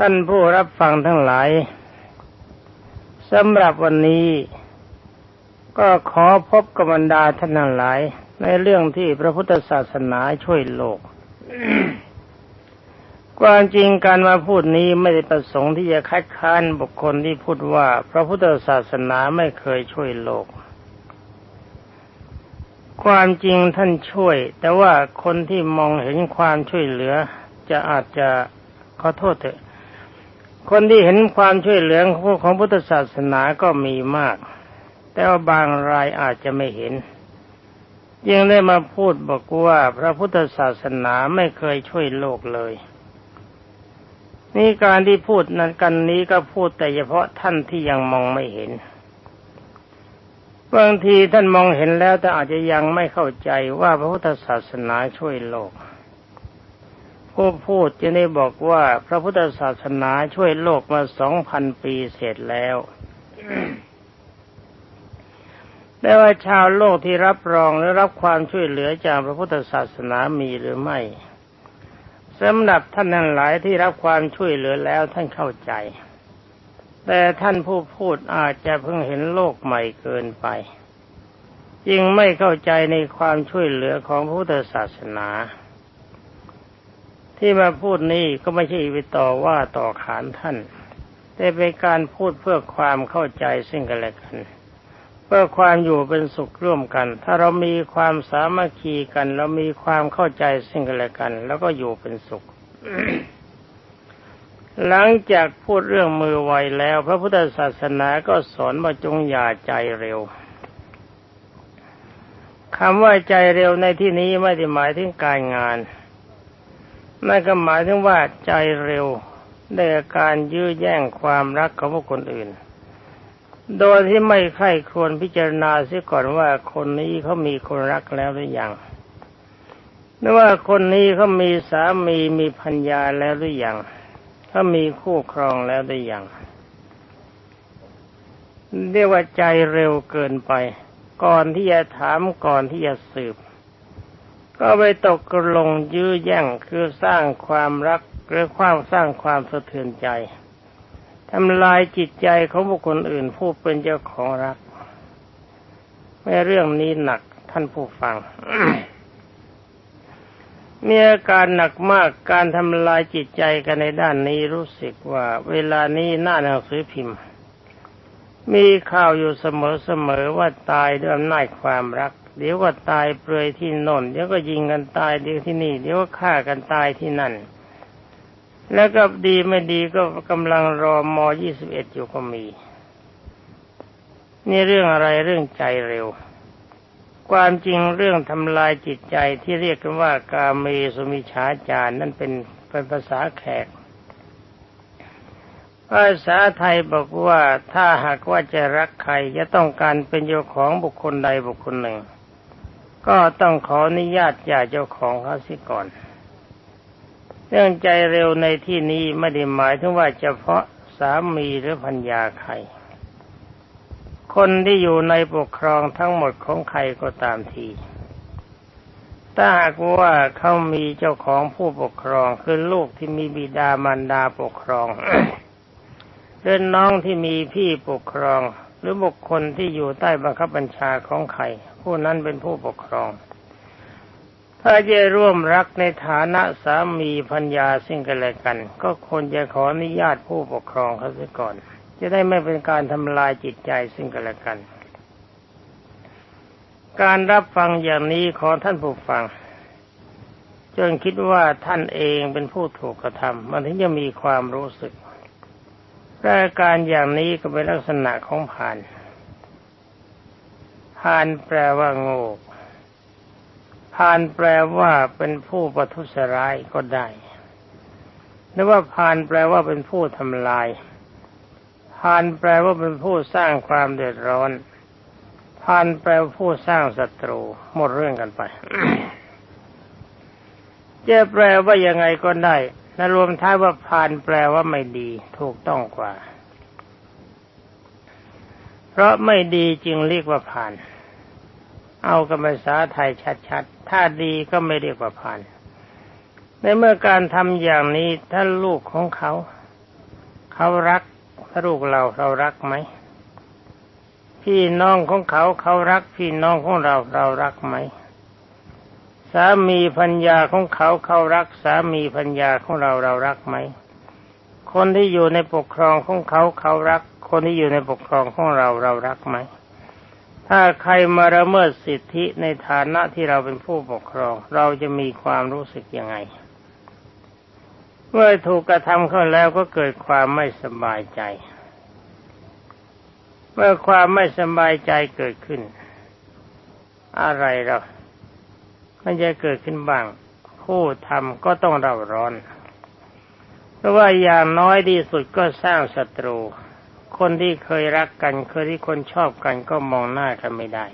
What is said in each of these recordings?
ท่านผู้รับฟังทั้งหลายสำหรับวันนี้ ก็ขอพบกับบรรดาท่านทั้งหลาย ในเรื่องที่พระพุทธศาสนาช่วยโลกความจริงการมาพูดนี้ไม่ได้ประสงค์ที่จะคัดค้านบุคคลที่พูดว่า พระพุทธศาสนาไม่เคยช่วยโลก ความจริงท่านช่วย แต่ว่าคนที่มองเห็นความช่วยเหลือ จะอาจจะขอโทษเถอะ คนที่เห็นความช่วยเหลือของพุทธศาสนาก็มีมาก แต่ว่าบางรายอาจจะไม่เห็นยังได้มาพูดบอกว่าพระพุทธศาสนาไม่เคยช่วยโลกเลย นี่การที่พูดนั้นกันนี้ก็พูดแต่เฉพาะท่านที่ยังมองไม่เห็นบางทีท่านมองเห็นแล้วแต่อาจจะยังไม่เข้าใจว่าพระพุทธศาสนาช่วยโลก ผู้พูดจะได้บอกว่าพระพุทธศาสนาช่วยโลกมาสองพันปีเสร็จแล้วแต่ว่าชาวโลกที่รับรองและรับความช่วยเหลือจากพระพุทธศาสนามีหรือไม่สำหรับท่านทั้งหลายที่รับความช่วยเหลือแล้วท่านเข้าใจ แต่ท่านผู้พูดอาจจะเพิ่งเห็นโลกใหม่เกินไป จึงไม่เข้าใจในความช่วยเหลือของพระพุทธศาสนา ที่มาพูดนี้ก็ไม่ใช่ไปต่อว่าต่อขานท่าน แต่เป็นการพูดเพื่อความเข้าใจซึ่งกันและกัน เพื่อความอยู่เป็นสุขร่วมกัน ถ้าเรามีความสามัคคีกัน เรามีความเข้าใจซึ่งกันและกัน แล้วก็อยู่เป็นสุข หลังจากพูดเรื่องมือไวแล้ว พระพุทธศาสนาก็สอนว่าจงอย่าใจเร็วคำว่าใจเร็วในที่นี้ไม่ได้หมายถึงการงาน นั่นก็หมายถึงว่าใจเร็วในการยื้อแย่งความรักของบุคคลอื่น โดยที่ไม่ใคร่ควญพิจารณาเสียก่อนว่าคนนี้เขามีคนรักแล้วหรือยังหรือว่าคนนี้เขามีสามีมีพัญญาแล้วหรือยังเขามีคู่ครองแล้วหรือยังเรียกว่าใจเร็วเกินไป ก่อนที่จะถามก่อนที่จะสืบ ก็ไปตกลงยื้อแย่งคือสร้างความรักหรือความสร้างความสะเทือนใจทำลายจิตใจของบุคคลอื่นผู้เป็นเจ้าของรักแม่เรื่องนี้หนักท่านผู้ฟังมีอาการหนักมากการทำลายจิตใจกันในด้านนี้รู้สึกว่า เวลานี้หน้าหนังสือพิมพ์ มีข่าวอยู่เสมอๆว่าตายด้วยอำนาจความรัก เดี๋ยวก็ตายเปลือยที่นนเดี๋ยวก็ยิงกันตายเดี๋ยวที่นี่ เดี๋ยวก็ฆ่ากันตายที่นั่น แล้วก็ดีไม่ดีก็กำลังรอมยี่สิบเอ็ดอยู่ก็มี นี่เรื่องอะไรเรื่องใจเร็ว ความจริงเรื่องทำลายจิตใจที่เรียกกันว่ากาเมสุมิชาจารนั่นเป็นเป็นภาษาแขกภาษาไทยบอกว่าถ้าหากว่าจะรักใครจะต้องการเป็นเจ้าของบุคคลใดบุคคลหนึ่ง ก็ต้องขออนุญาตจากเจ้าของเขาสิก่อนเรื่องใจเร็วในที่นี้ไม่ได้หมายถึงว่าเฉพาะสามีหรือพัญญาใคร คนที่อยู่ในปกครองทั้งหมดของใครก็ตามที ถ้าหากว่าเขามีเจ้าของผู้ปกครองคือลูกที่มีบิดามารดาปกครองหรือน้องที่มีพี่ปกครอง หรือบุคคลที่อยู่ใต้บังคับบัญชาของใคร ผู้นั้นเป็นผู้ปกครอง ถ้าจะร่วมรักในฐานะสามีพัญญาสิ่งกันและกัน ก็ควรจะขออนุญาตผู้ปกครองเขาเสียก่อน จะได้ไม่เป็นการทำลายจิตใจซึ่งกันและกัน การรับฟังอย่างนี้ขอท่านผู้ฟังจนคิดว่าท่านเองเป็นผู้ถูกกระทำมันถึงจะมีความรู้สึกรายการอย่างนี้ก็เป็นลักษณะของผ่าน ผ่านแปลว่าโง่ผ่านแปลว่าเป็นผู้ประทุษร้ายก็ได้หรือว่าผ่านแปลว่าเป็นผู้ทำลายผ่านแปลว่าเป็นผู้สร้างความเดือดร้อนผ่านแปลว่าผู้สร้างศัตรู หมดเรื่องกันไปจะแปลว่ายังไงก็ได้และรวมท้ายว่าผ่านแปลว่าไม่ดี ถูกต้องกว่า เพราะไม่ดีจึงเรียกว่าผ่าน เอากับภาษาไทยชัดๆ ถ้าดีก็ไม่เรียกว่าผ่าน ในเมื่อการทำอย่างนี้ถ้าลูกของเขา เขารักลูกเราเรารักไหม พี่น้องของเขาเขารักพี่น้องของเราเรารักไหม สามีพัญญาของเขาเขารักสามีพัญญาของเราเรารักไหม คนที่อยู่ในปกครองของเขาเขารัก คนที่อยู่ในปกครองของเราเรารักไหม ถ้าใครมาละเมิดสิทธิในฐานะที่เราเป็นผู้ปกครอง เราจะมีความรู้สึกยังไง เมื่อถูกกระทำเข้าแล้วก็เกิดความไม่สบายใจ เมื่อความไม่สบายใจเกิดขึ้น อะไรเรามันจะเกิดขึ้นบ้าง ผู้ทำก็ต้องเราร้อน เพราะว่าอย่างน้อยที่สุดก็สร้างศัตรู คนที่เคยรักกัน เคยที่คนชอบกันก็มองหน้ากันไม่ได้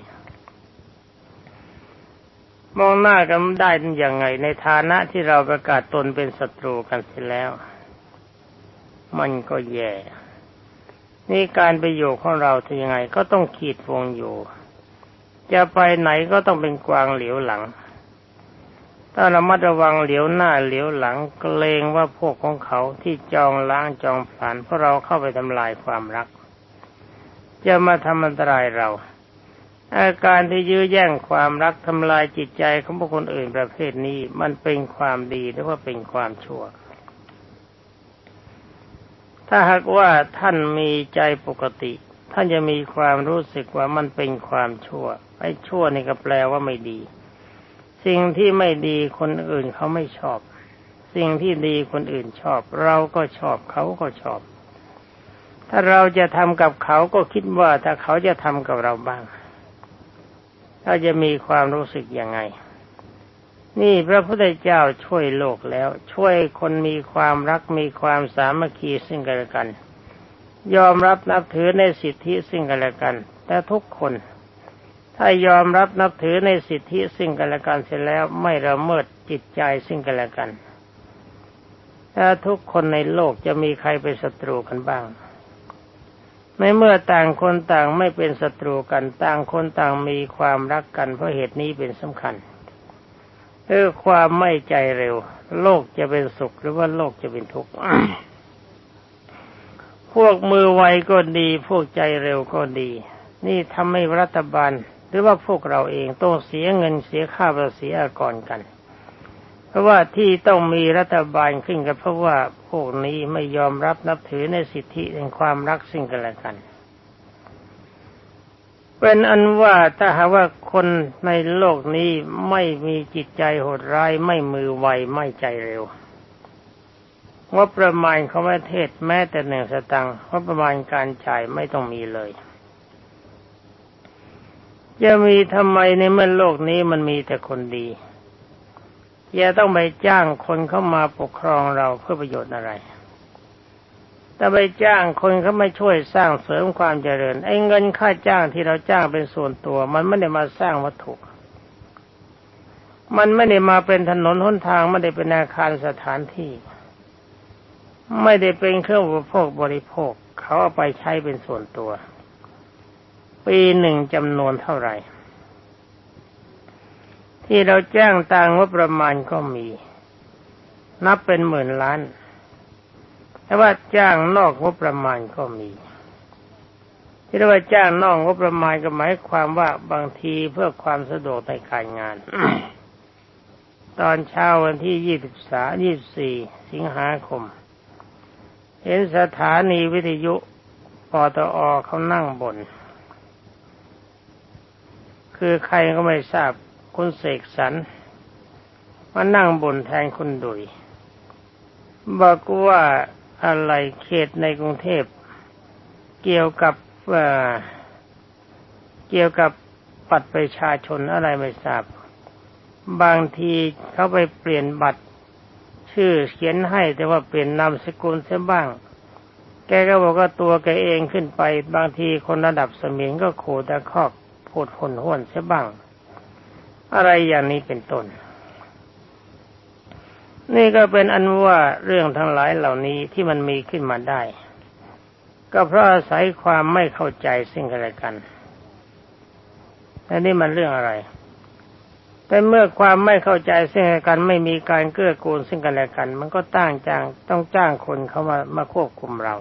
มองหน้ากันได้ยังไง ในฐานะที่เราประกาศตนเป็นศัตรูกันเสียแล้ว มันก็แย่ นี่การไปอยู่ของเราทำยังไง ก็ต้องขีดวงอยู่ จะไปไหนก็ต้องเป็นกวางเหลียวหลัง ถ้าระมัดระวังเหลียวหน้าเหลียวหลังเกรงว่าพวกของเขาที่จองล้างจองผลานเพราะเราเข้าไปทำลายความรัก จะมาทำอันตรายเรา อาการที่ยื้อแย่งความรักทำลายจิตใจของบุคคลอื่นประเภทนี้มันเป็นความดีหรือว่าเป็นความชั่ว ถ้าหากว่าท่านมีใจปกติ ท่านจะมีความรู้สึกว่ามันเป็นความชั่วไอ้ชั่วนี่ก็แปลว่าไม่ดี สิ่งที่ไม่ดีคนอื่นเขาไม่ชอบ สิ่งที่ดีคนอื่นชอบ เราก็ชอบเขาก็ชอบ ถ้าเราจะทำกับเขาก็คิดว่าถ้าเขาจะทำกับเราบ้างเราจะมีความรู้สึกยังไง นี่พระพุทธเจ้าช่วยโลกแล้ว ช่วยคนมีความรักมีความสามัคคีซึ่งกันและกัน ยอมรับนับถือในสิทธิซึ่งกันและกัน แต่ทุกคน ถ้ายอมรับนับถือในสิทธิซึ่งกันและกันเสร็จแล้วไม่ละเมิดจิตใจซึ่งกันและกันถ้าทุกคนในโลกจะมีใครเป็นศัตรูกันบ้างในเมื่อต่างคนต่างไม่เป็นศัตรูกันต่างคนต่างมีความรักกันเพราะเหตุนี้เป็นสำคัญคือความไม่ใจเร็ว โลกจะเป็นสุขหรือว่าโลกจะเป็นทุกข์พวกมือไวก็ดี พวกใจเร็วก็ดี นี่ทำให้รัฐบาล หรือว่าพวกเราเองต้องเสียเงินเสียค่าภาษีอากรกัน เพราะว่าที่ต้องมีรัฐบาลขึ้นก็เพราะว่าพวกนี้ไม่ยอมรับนับถือในสิทธิแห่งความรักซึ่งกันและกัน เป็นอันว่าถ้าหากว่าคนในโลกนี้ไม่มีจิตใจโหดร้ายไม่มือไวไม่ใจเร็วงบประมาณของประเทศแม้แต่หนึ่งสตังค์งบประมาณการจ่ายไม่ต้องมีเลย จะมีทำไมในเมื่อโลกนี้มันมีแต่คนดีอย่าต้องไปจ้างคนเข้ามาปกครองเราเพื่อประโยชน์อะไร แต่ไปจ้างคนเขาไม่ช่วยสร้างเสริมความเจริญ ไอ้เงินค่าจ้างที่เราจ้างเป็นส่วนตัว มันไม่ได้มาสร้างวัตถุ มันไม่ได้มาเป็นถนนหนทางไม่ได้เป็นอาคารสถานที่ ไม่ได้เป็นเครื่องอุปโภคบริโภค เขาเอาไปใช้เป็นส่วนตัว ปีหนึ่งจำนวนเท่าไหร่ ที่เราแจ้งต่างว่าประมาณก็มี นับเป็นหมื่นล้าน แต่ว่าจ้างนอกงบประมาณก็มี ที่เรียกว่าจ้างนอกงบประมาณก็หมายความว่าบางทีเพื่อความสะดวกในการงาน ตอนเช้าวันที่ยี่สิบสายี่สี่สิงหาคม เห็นสถานีวิทยุปตอเขานั่งบน คือใครก็ไม่ทราบคุณเสกสรรมานั่งบนแทนคุณดุยบอกว่าอะไรเขตในกรุงเทพ เกี่ยวกับเกี่ยวกับบัตรประชาชนอะไรไม่ทราบ บางทีเขาไปเปลี่ยนบัตร ชื่อเขียนให้แต่ว่าเปลี่ยนนามสกุลเสียบ้าง แกก็บอกว่าตัวแกเองขึ้นไป บางทีคนระดับสมิงก็โขต่คอก พูดคนห้วนเสียบ้าง อะไรอย่างนี้เป็นต้น นี่ก็เป็นอันว่าเรื่องทั้งหลายเหล่านี้ที่มันมีขึ้นมาได้ ก็เพราะอาศัยความไม่เข้าใจซึ่งกันและกันแต่นี่มันเรื่องอะไร แต่เมื่อความไม่เข้าใจซึ่งกันและกันไม่มีการเกื้อกูลซึ่งกันและกัน มันก็ตั้งจ้างต้องจ้างคนเข้ามามาควบคุมเรา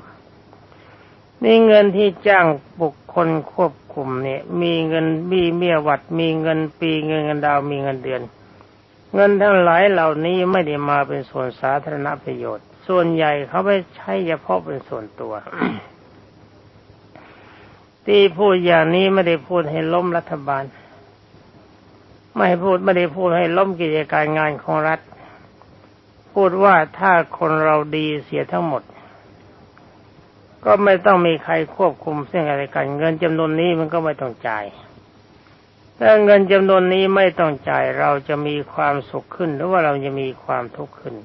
นี่เงินที่จ้างบุคคลควบคุมเนี่ย มีเงินมีเมียวัด มีเงินปีเงินเงินดาวมีเงินเดือน เงินทั้งหลายเหล่านี้ไม่ได้มาเป็นส่วนสาธารณประโยชน์ ส่วนใหญ่เขาไปใช้เฉพาะเป็นส่วนตัว ที่พูดอย่างนี้ไม่ได้พูดให้ล้มรัฐบาล ไม่พูดไม่ได้พูดให้ล้มกิจการงานของรัฐ พูดว่าถ้าคนเราดีเสียทั้งหมด ก็ไม่ต้องมีใครควบคุมซึ่งอะไรกัน เงินจำนวนนี้มันก็ไม่ต้องจ่ายถ้าเงินจำนวนนี้ไม่ต้องจ่ายเราจะมีความสุขขึ้น หรือว่าเราจะมีความทุกข์ขึ้น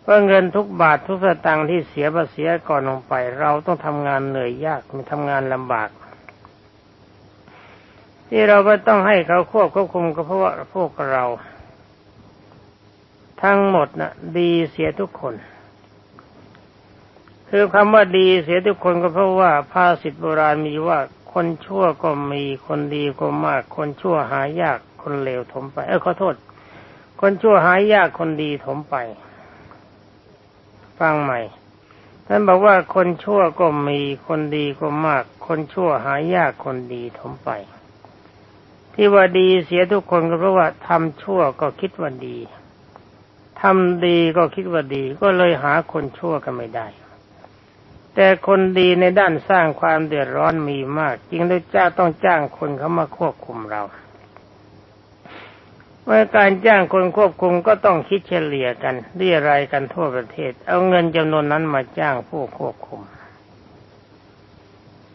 เพราะเงินทุกบาททุกสตางค์ที่เสียภาษีก่อนลงไป เราต้องทำงานเหนื่อยยากมีทำงานลำบาก ที่เราก็ต้องให้เขาควบควบคุมก็เพราะว่าพวกเรา ทั้งหมดนะ่ะ ดีเสียทุกคน คือคำว่าดีเสียทุกคนก็เพราะว่าภาษิตโบราณมีว่าคนชั่วก็มีคนดีก็มาก คนชั่วหายากคนเลวถมไป เออขอโทษ คนชั่วหายากคนดีถมไป ฟังใหม่ท่านบอกว่าคนชั่วก็มีคนดีก็มาก คนชั่วหายากคนดีถมไป ที่ว่าดีเสียทุกคนก็เพราะว่าทำชั่วก็คิดว่าดีทำดีก็คิดว่าดี ก็เลยหาคนชั่วกันไม่ได้ แต่คนดีในด้านสร้างความเดือดร้อนมีมากจึงด้วยเจ้าต้องจ้างคนเขามาควบคุมเราเมื่อการจ้างคนควบคุมก็ต้องคิดเฉลี่ยกันเรียรายกันทั่วประเทศ เอาเงินจำนวนนั้นมาจ้างผู้ควบคุม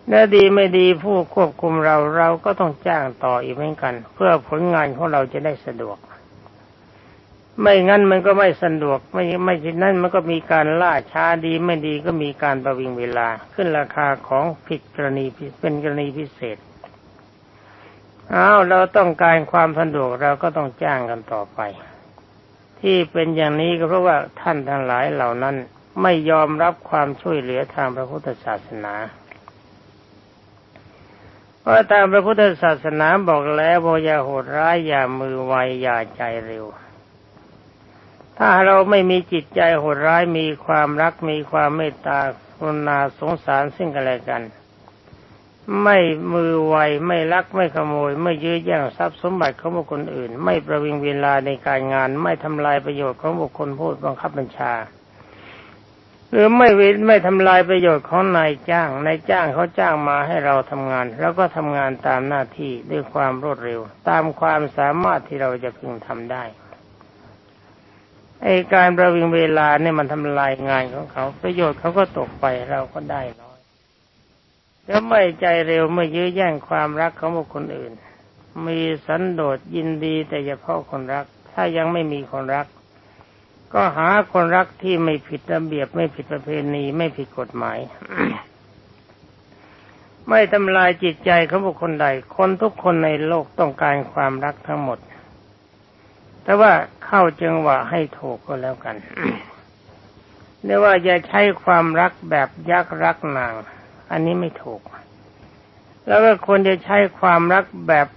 และดีไม่ดีผู้ควบคุมเราเราก็ต้องจ้างต่ออีกเหมือนกัน เพื่อผลงานของเราจะได้สะดวก ไม่งั้นมันก็ไม่สะดวก ไม่ไม่ฉะนั้นมันก็มีการล่าช้าดีไม่ดีก็มีการประวิงเวลา ขึ้นราคาของผิดกรณีเป็นกรณีพิเศษอ้าวเราต้องการความสะดวกเราก็ต้องจ้างกันต่อไป ที่เป็นอย่างนี้ก็เพราะว่าท่านทั้งหลายเหล่านั้นไม่ยอมรับความช่วยเหลือทางพระพุทธศาสนาเพราะทางพระพุทธศาสนาบอกแล้วว่าอย่าโหดร้ายอย่ามือไวอย่าใจเร็ว ถ้าเราไม่มีจิตใจโหดร้ายมีความรักมีความเมตตากรุณาสงสารซึ่งกันและกัน ไม่มือไวไม่ลักไม่ขโมย ไม่ยื้อแย่งทรัพย์สมบัติของบุคคลอื่น ไม่ประวิงเวลาในการงาน ไม่ทำลายประโยชน์ของบุคคลผู้บังคับบัญชา หรือไม่เว้นไม่ทำลายประโยชน์ของนายจ้างนายจ้างเขาจ้างมาให้เราทำงาน แล้วก็ทำงานตามหน้าที่ด้วยความรวดเร็ว ตามความสามารถที่เราจะพึงทำได้ ไอการประวิงเวลาเนี่ยมันทำลายงานของเขา ประโยชน์เขาก็ตกไปเราก็ได้น้อยแล้วไม่ใจเร็วไม่ยื้อแย่งความรักของบุคคลอื่น มีสันโดษยินดีแต่เฉพาะคนรัก ถ้ายังไม่มีคนรัก ก็หาคนรักที่ไม่ผิดระเบียบไม่ผิดประเพณีไม่ผิดกฎหมายไม่ทำลายจิตใจของบุคคลใด คนทุกคนในโลกต้องการความรักทั้งหมด แต่ว่าเข้าจังหวะให้ถูกก็แล้วกันเรียกว่าจะใช้ความรักแบบยักษ์รักนาง อันนี้ไม่ถูก แล้วก็ควรจะใช้ความรักแบบ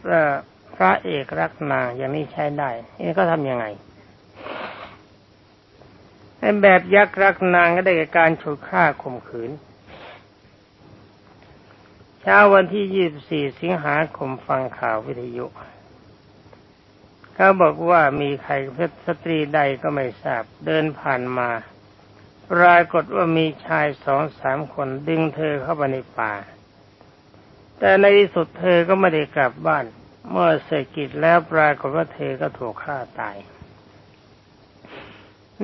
พระเอกรักนางอย่างนี้ใช้ได้นี่ก็ทำยังไงแบบยักษ์รักนางก็ได้แก่การฉุดฆ่าข่มขืน เช้าวันที่24สิงหาคมฟังข่าววิทยุ เขาบอกว่ามีใครเพชรสตรีใดก็ไม่ทราบเดินผ่านมา ปรากฏว่ามีชายสองสามคนดึงเธอเข้าไปในป่า แต่ในที่สุดเธอก็ไม่ได้กลับบ้าน เมื่อเสร็จกิจแล้วปรากฏว่าเธอก็ถูกฆ่าตาย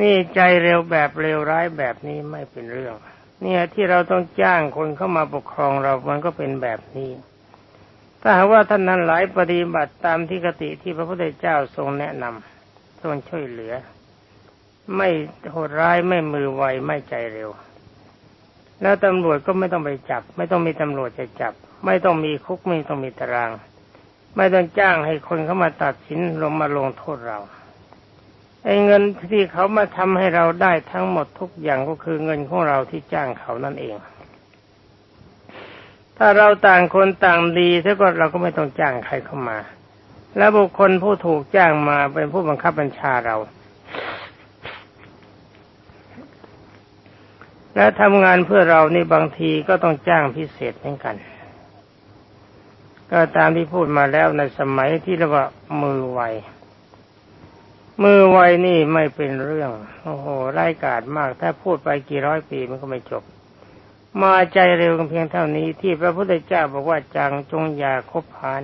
นี่ใจเร็วแบบเร็วร้ายแบบนี้ไม่เป็นเรื่อง เนี่ยที่เราต้องจ้างคนเข้ามาปกครองเรามันก็เป็นแบบนี้ ถ้าหากว่าท่านนั้นหลายปฏิบัติตามที่กติที่พระพุทธเจ้าทรงแนะนำทรงช่วยเหลือ ไม่โหดร้ายไม่มือไวไม่ใจเร็ว แล้วตำรวจก็ไม่ต้องไปจับ ไม่ต้องมีตำรวจจะจับ ไม่ต้องมีคุกไม่ต้องมีตาราง ไม่ต้องจ้างให้คนเขามาตัดสินลงมาลงโทษเราไอ้เงินที่เขามาทำให้เราได้ทั้งหมดทุกอย่างก็คือเงินของเราที่จ้างเขานั่นเอง ถ้าเราต่างคนต่างดีถ้าก็เราก็ไม่ต้องจ้างใครเข้ามา แล้วบุคคลผู้ถูกจ้างมาเป็นผู้บังคับบัญชาเรา และทำงานเพื่อเรานี่บางทีก็ต้องจ้างพิเศษเหมือนกัน ก็ตามที่พูดมาแล้วในสมัยที่เรียกว่ามือไวมือไวนี่ไม่เป็นเรื่อง โอ้โหไร้กาดมาก ถ้าพูดไปกี่ร้อยปีมันก็ไม่จบ มาใจเร็วกันเพียงเท่านี้ที่พระพุทธเจ้าบอกว่าจังจงอย่าคบพาน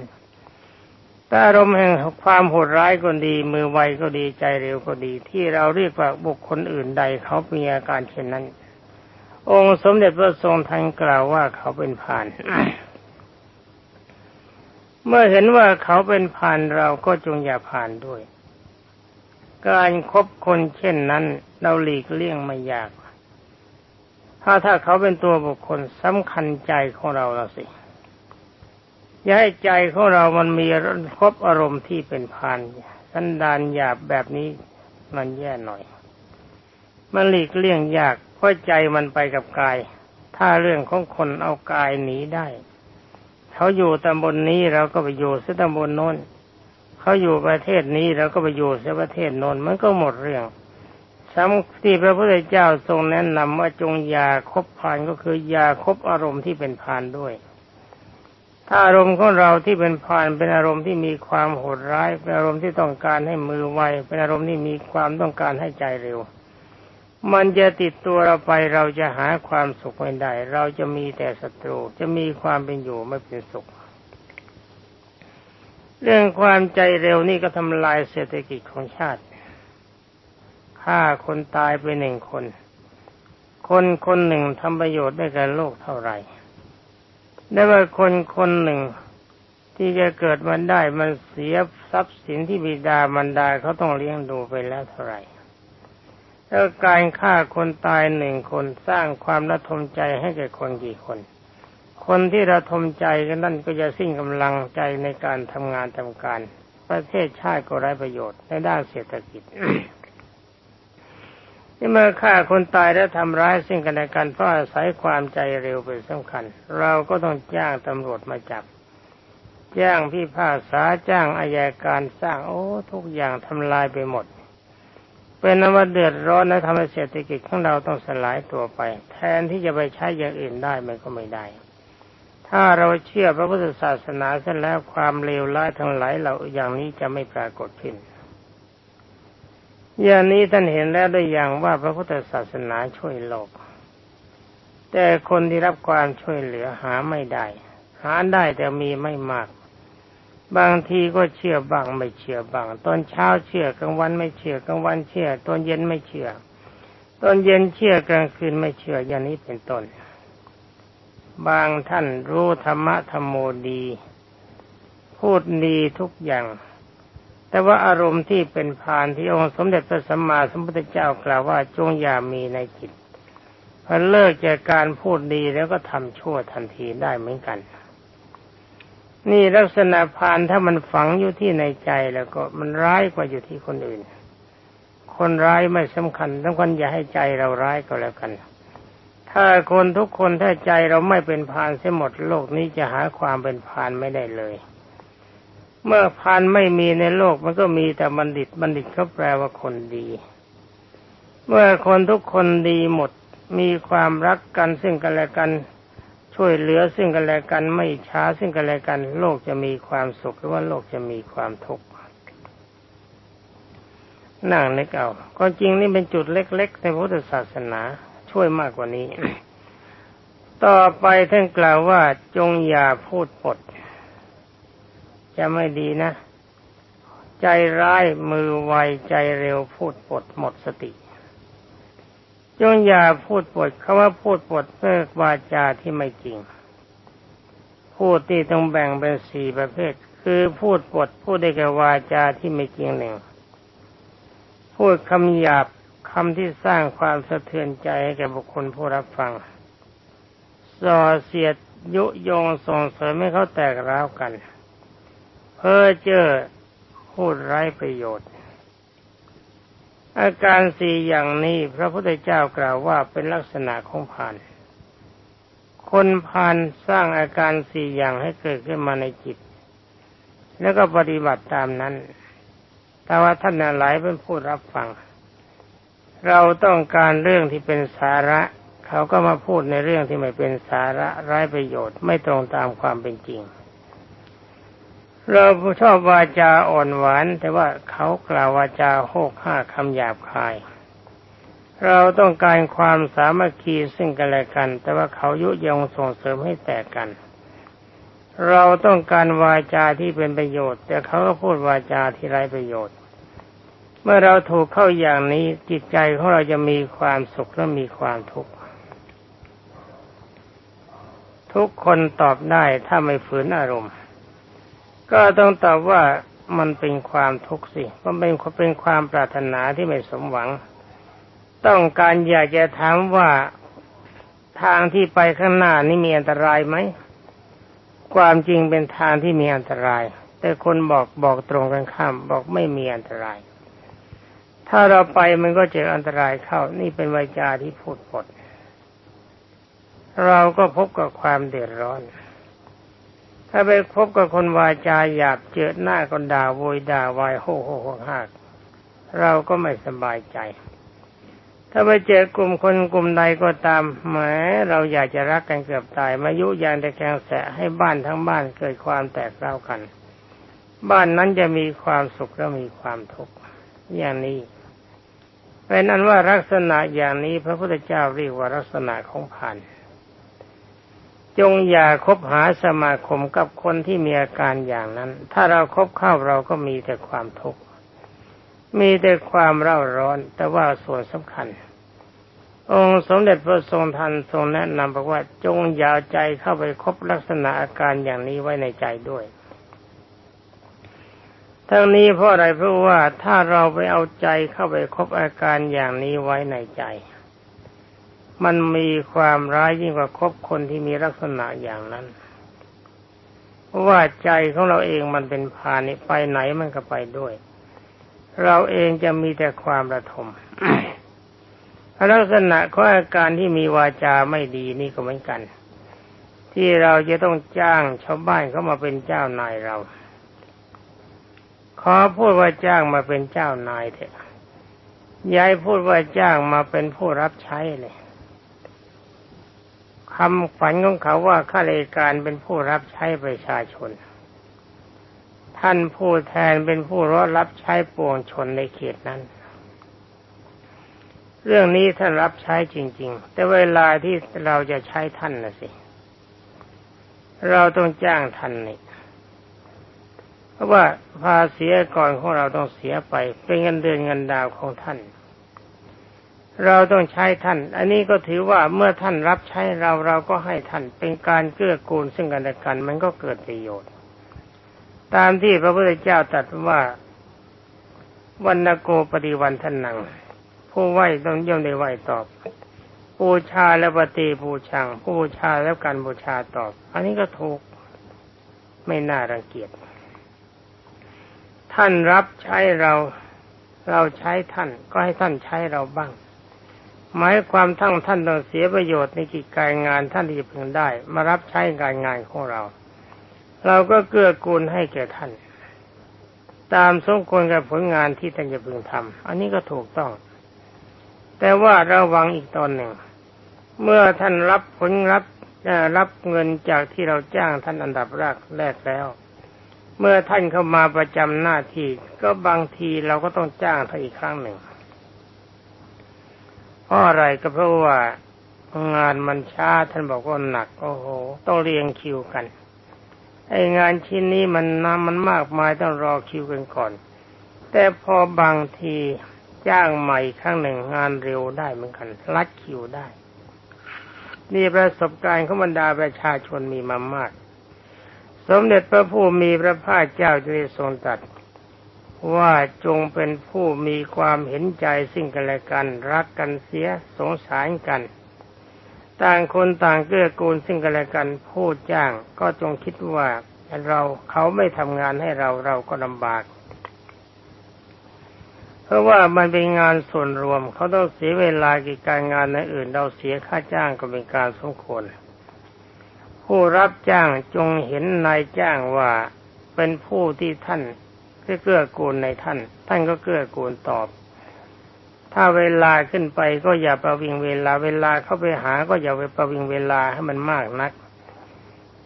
ถ้าอารมณ์แห่งความโหดร้ายก็ดี มือไวก็ดีใจเร็วก็ดี ที่เราเรียกว่าบุคคลอื่นใดเขามีอาการเช่นนั้น องค์สมเด็จพระทรงทันกล่าวว่าเขาเป็นผานเมื่อเห็นว่าเขาเป็นผานเราก็จงอย่าผ่านด้วย การครบคนเช่นนั้น เราหลีกเลี่ยงไม่ยาก ถ้าถ้าเขาเป็นตัวบุคคลสำคัญใจของเราเราสิอย่าให้ใจของเรามันมีครบอารมณ์ที่เป็นพานสันดานหยาบแบบนี้มันแย่หน่อย มันหลีกเลี่ยงยากเพราะใจมันไปกับกาย ถ้าเรื่องของคนเอากายหนีได้ เขาอยู่ตำบลนนี้เราก็ไปอยู่เสียตำบลนโน้นเขาอยู่ประเทศนี้เราก็ไปอยู่เสประเทศโน้นมันก็หมดเรื่อง สำที่พระพุทธเจ้าทรงแนะนำว่าจงยาคบพานก็คือยาคบอารมณ์ที่เป็นพานด้วย ถ้าอารมณ์ของเราที่เป็นพานเป็นอารมณ์ที่มีความโหดร้ายเป็นอารมณ์ที่ต้องการให้มือไวเป็นอารมณ์ที่มีความต้องการให้ใจเร็ว มันจะติดตัวเราไปเราจะหาความสุขไม่ได้เราจะมีแต่ศัตรูจะมีความเป็นอยู่ไม่เป็นสุขเรื่องความใจเร็วนี่ก็ทำลายเศรษฐกิจของชาติ ฆ่าคนตายไปหนึ่งคน คนคนหนึ่งทำประโยชน์ได้กับโลกเท่าไหร่ ได้ว่าคนคนหนึ่งที่จะเกิดมันได้มันเสียทรัพย์สินที่บิดามันดาเขาต้องเลี้ยงดูไปแล้วเท่าไหร่แล้วการฆ่าคนตายหนึ่งคนสร้างความระทมใจให้แก่คนกี่คน คนที่ระทมใจกันนั่นก็จะสิ้นกำลังใจในการทำงานทำการ ประเทศชาติก็ไร้ประโยชน์ในด้านเศรษฐกิจ ที่เมื่อฆ่าคนตายและทำร้ายซึ่งกันและกันเพราะอาศัยความใจเร็วเป็นสำคัญ เราก็ต้องจ้างตำรวจมาจับ จ้างพี่ภาษาจ้างอายการสร้างโอ้ทุกอย่างทำลายไปหมด เป็นนว่าเดือดร้อนและทำให้เศรษฐกิจของเราต้องสลายตัวไป แทนที่จะไปใช้อย่างอื่นได้มันก็ไม่ได้ถ้าเราเชื่อพระพุทธศาสนาเสร็จแล้วความเลวร้ายทั้งหลายเราอย่างนี้จะไม่ปรากฏขึ้น อย่างนี้ท่านเห็นแล้วได้อย่างว่าพระพุทธศาสนาช่วยโลก แต่คนที่รับความช่วยเหลือหาไม่ได้ หาได้แต่มีไม่มาก บางทีก็เชื่อบ้างไม่เชื่อบ้างตอนเช้าเชื่อกลางวันไม่เชื่อกลางวันเชื่อตอนเย็นไม่เชื่อตอนเย็นเชื่อกลางคืนไม่เชื่ออย่างนี้เป็นต้น บางท่านรู้ธรรมะธรรมโมดี พูดดีทุกอย่าง แต่ว่าอารมณ์ที่เป็นพานที่องค์สมเด็จพระสัมมาสัมพุทธเจ้ากล่าวว่าจงอย่ามีในจิตพอเลิกจากการพูดดีแล้วก็ทำชั่วทันทีได้เหมือนกัน นี่ลักษณะพานถ้ามันฝังอยู่ที่ในใจแล้วก็มันร้ายกว่าอยู่ที่คนอื่น คนร้ายไม่สำคัญต้องคนอย่าให้ใจเราร้ายก็แล้วกัน ถ้าคนทุกคนถ้าใจเราไม่เป็นพานเสียหมดโลกนี้จะหาความเป็นพานไม่ได้เลย เมื่อพันไม่มีในโลกมันก็มีแต่บัณฑิตบัณฑิตเขาแปลว่าคนดี เมื่อคนทุกคนดีหมดมีความรักกันซึ่งกันและกัน ช่วยเหลือซึ่งกันและกันไม่ช้าซึ่งกันและกัน โลกจะมีความสุขหรือว่าโลกจะมีความทุกข์นั่งนึกเอาก็จริงนี่เป็นจุดเล็ก ๆ ในพุทธศาสนาช่วยมากกว่านี้ ต่อไปท่านกล่าวว่าจงอย่าพูดปด จะไม่ดีนะ ใจร้ายมือไวใจเร็วพูดปดหมดสติจงอย่าพูดปดคำว่าพูดปดเพื่อวาจาที่ไม่จริง พูดที่ต้องแบ่งเป็นสี่ประเภท คือพูดปดพูดได้กับวาจาที่ไม่จริงหนึ่งพูดคำหยาบคำที่สร้างความสะเทือนใจให้แก่บุคคลผู้รับฟังส่อเสียดยุยงส่งเสริมให้เขาแตกร้าวกัน เพ้อเจ้อพูดไร้ประโยชน์ อาการสี่อย่างนี้พระพุทธเจ้ากล่าวว่าเป็นลักษณะของพาน คนพานสร้างอาการสี่อย่างให้เกิดขึ้นมาในจิต แล้วก็ปฏิบัติตามนั้น แต่ว่าท่านหลายเป็นผู้รับฟัง เราต้องการเรื่องที่เป็นสาระเขาก็มาพูดในเรื่องที่ไม่เป็นสาระไร้ประโยชน์ไม่ตรงตามความเป็นจริง เราชอบวาจาอ่อนหวาน แต่ว่าเขากล่าววาจาโหกห้าคำหยาบคาย เราต้องการความสามัคคีซึ่งกันและกัน แต่ว่าเขายุยงส่งเสริมให้แตกกัน เราต้องการวาจาที่เป็นประโยชน์ แต่เขาก็พูดวาจาที่ไร้ประโยชน์ เมื่อเราถูกเข้าอย่างนี้จิตใจของเราจะมีความสุขและมีความทุกข์ทุกคนตอบได้ถ้าไม่ฝืนอารมณ์ ก็ต้องตอบว่ามันเป็นความทุกข์สิมันเป็นเป็นความปรารถนาที่ไม่สมหวัง ต้องการอยากจะถามว่าทางที่ไปข้างหน้านี่มีอันตรายไหม ความจริงเป็นทางที่มีอันตราย แต่คนบอกบอกตรงกันข้าม บอกไม่มีอันตราย ถ้าเราไปมันก็เจออันตรายเข้า นี่เป็นวาจาที่พูดปด เราก็พบกับความเดือดร้อน ถ้าไปพบกับคนวาจาหยาบเจอหน้าก็ด่าโวยด่าวายโหโหหหากเราก็ไม่สบายใจ ถ้าไปเจอกลุ่มคนกลุ่มใดก็ตามแหมเราอยากจะรักกันเกือบตาย มายุยางแต่แกงแสะให้บ้านทั้งบ้านเกิดความแตกเล่ากัน บ้านนั้นจะมีความสุขและมีความทุกข์อย่างนี้เป็นนั้นว่าลักษณะอย่างนี้พระพุทธเจ้าเรียกว่าลักษณะของผ่าน จงอย่าคบหาสมาคมกับคนที่มีอาการอย่างนั้น ถ้าเราครบเข้าเราก็มีแต่ความทุกข์มีแต่ความเร่าร้อน แต่ว่าส่วนสำคัญ องค์สมเด็จพระทรงทันทรงแนะนำบอกว่าจงอย่าใจเข้าไปคบลักษณะอาการอย่างนี้ไว้ในใจด้วยทั้งนี้เพราะอะไรเพราะว่าถ้าเราไปเอาใจเข้าไปคบอาการอย่างนี้ไว้ในใจ มันมีความร้ายยิ่งกว่าคบคนที่มีลักษณะอย่างนั้น เพราะว่าใจของเราเองมันเป็นพาณิไปไหนมันก็ไปด้วย เราเองจะมีแต่ความระทมลักษณะของอาการที่มีวาจาไม่ดีนี่ก็เหมือนกัน ที่เราจะต้องจ้างชาวบ้านเขามาเป็นเจ้านายเรา ขอพูดว่าจ้างมาเป็นเจ้านายเถอะย้ายพูดว่าจ้างมาเป็นผู้รับใช้เลย คำฝันของเขาว่าข้าราชการเป็นผู้รับใช้ประชาชน ท่านผู้แทนเป็นผู้รอรับใช้ปวงชนในเขตนั้น เรื่องนี้ท่านรับใช้จริง ๆ แต่เวลาที่เราจะใช้ท่านนะสิ เราต้องจ้างท่านนี่เพราะว่าภาษีก่อนของเราต้องเสียไป เป็นเงินเดือนเงินดาวของท่าน เราต้องใช้ท่าน อันนี้ก็ถือว่าเมื่อท่านรับใช้เราเราก็ให้ท่านเป็นการเกื้อกูลซึ่งกันและกัน มันก็เกิดประโยชน์ ตามที่พระพุทธเจ้าตรัสว่าวันนโกปฏิวันทนัง ผู้ไหวต้องย่อมได้ไหวตอบบูชาและปฏิบูชังผู้บูชาแล้วการบูชาตอบ อันนี้ก็ถูกไม่น่ารังเกียจท่านรับใช้เราเราใช้ท่านก็ให้ท่านใช้เราบ้าง หมายความทั้งท่านต้องเสียประโยชน์ในกิจการงานท่านที่จะพึงได้ มารับใช้การงานของเรา เราก็เกื้อกูลให้แก่ท่าน ตามสมควรกับผลงานที่ท่านจะพึงทำอันนี้ก็ถูกต้อง แต่ว่าระวังอีกตอนหนึ่ง เมื่อท่านรับผลรับรับเงินจากที่เราจ้างท่านอันดับแรกแรกแล้ว เมื่อท่านเข้ามาประจำหน้าที่ก็บางทีเราก็ต้องจ้างท่านอีกครั้งหนึ่ง เพราะอะไรก็เพราะว่างานมันช้าท่านบอกว่าหนัก โอ้โห ต้องเรียงคิวกันไองานชิ้นนี้มันนามันมากมายต้องรอคิวกันก่อน แต่พอบางทีจ้างใหม่ครั้งหนึ่งงานเร็วได้เหมือนกันรัดคิวได้ นี่ประสบการณ์ของบรรดาประชาชนมีมามาก สมเด็จพระผู้มีพระภาคเจ้าจะได้ทรงตรัส ว่าจงเป็นผู้มีความเห็นใจซึ่งกันและกัน รักกันเสียสงสารกัน ต่างคนต่างเกื้อกูลซึ่งกันและกันผู้จ้างก็จงคิดว่าเราเขาไม่ทำงานให้เราเราก็ลำบาก เพราะว่ามันเป็นงานส่วนรวม เขาต้องเสียเวลากิจการงานในอื่น เราเสียค่าจ้างก็เป็นการสมควรผู้รับจ้างจงเห็นนายจ้างว่าเป็นผู้ที่ท่าน เกื้อกูลในท่าน ท่านก็เกื้อกูลตอบ ถ้าเวลาขึ้นไปก็อย่าประวิงเวลาเวลาเข้าไปหาก็อย่าไปประวิงเวลาให้มันมากนัก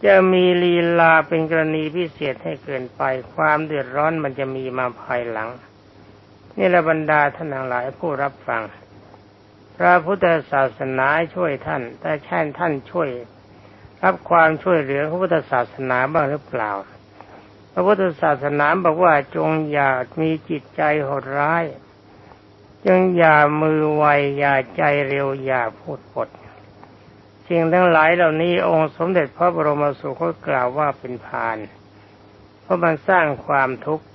จะมีลีลาเป็นกรณีพิเศษให้เกินไป ความเดือดร้อนมันจะมีมาภายหลัง นี่แหละบรรดาท่านทั้งหลายผู้รับฟัง พระพุทธศาสนาช่วยท่าน แต่แช่ท่านช่วย รับความช่วยเหลือพระพุทธศาสนาบ้างหรือเปล่า พระพุทธศาสนาบอกว่าจงอย่ามีจิตใจโหดร้าย จงอย่ามือไวอย่าใจเร็วอย่าพูดปดสิ่งทั้งหลายเหล่านี้องค์สมเด็จพระบรมสุคตกล่าวว่าเป็นพาน เพราะมันสร้างความทุกข์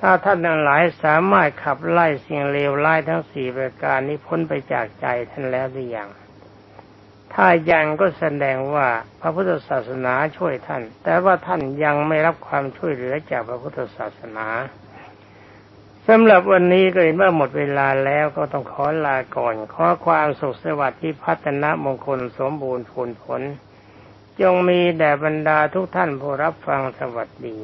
ถ้าท่านทั้งหลายสามารถขับไล่สิ่งเลวร้ายทั้งสี่ประการนี้พ้นไปจากใจท่านแล้วหรือยัง ถ้ายังก็แสดงว่าพระพุทธศาสนาช่วยท่าน แต่ว่าท่านยังไม่รับความช่วยเหลือจากพระพุทธศาสนาสำหรับวันนี้ก็เห็นว่าหมดเวลาแล้วก็ต้องขอลาก่อน ขอความสุขสวัสดิ์ที่พัฒนามงคลสมบูรณ์ผลผล จงมีแด่บรรดาทุกท่านผู้รับฟังสวัสดี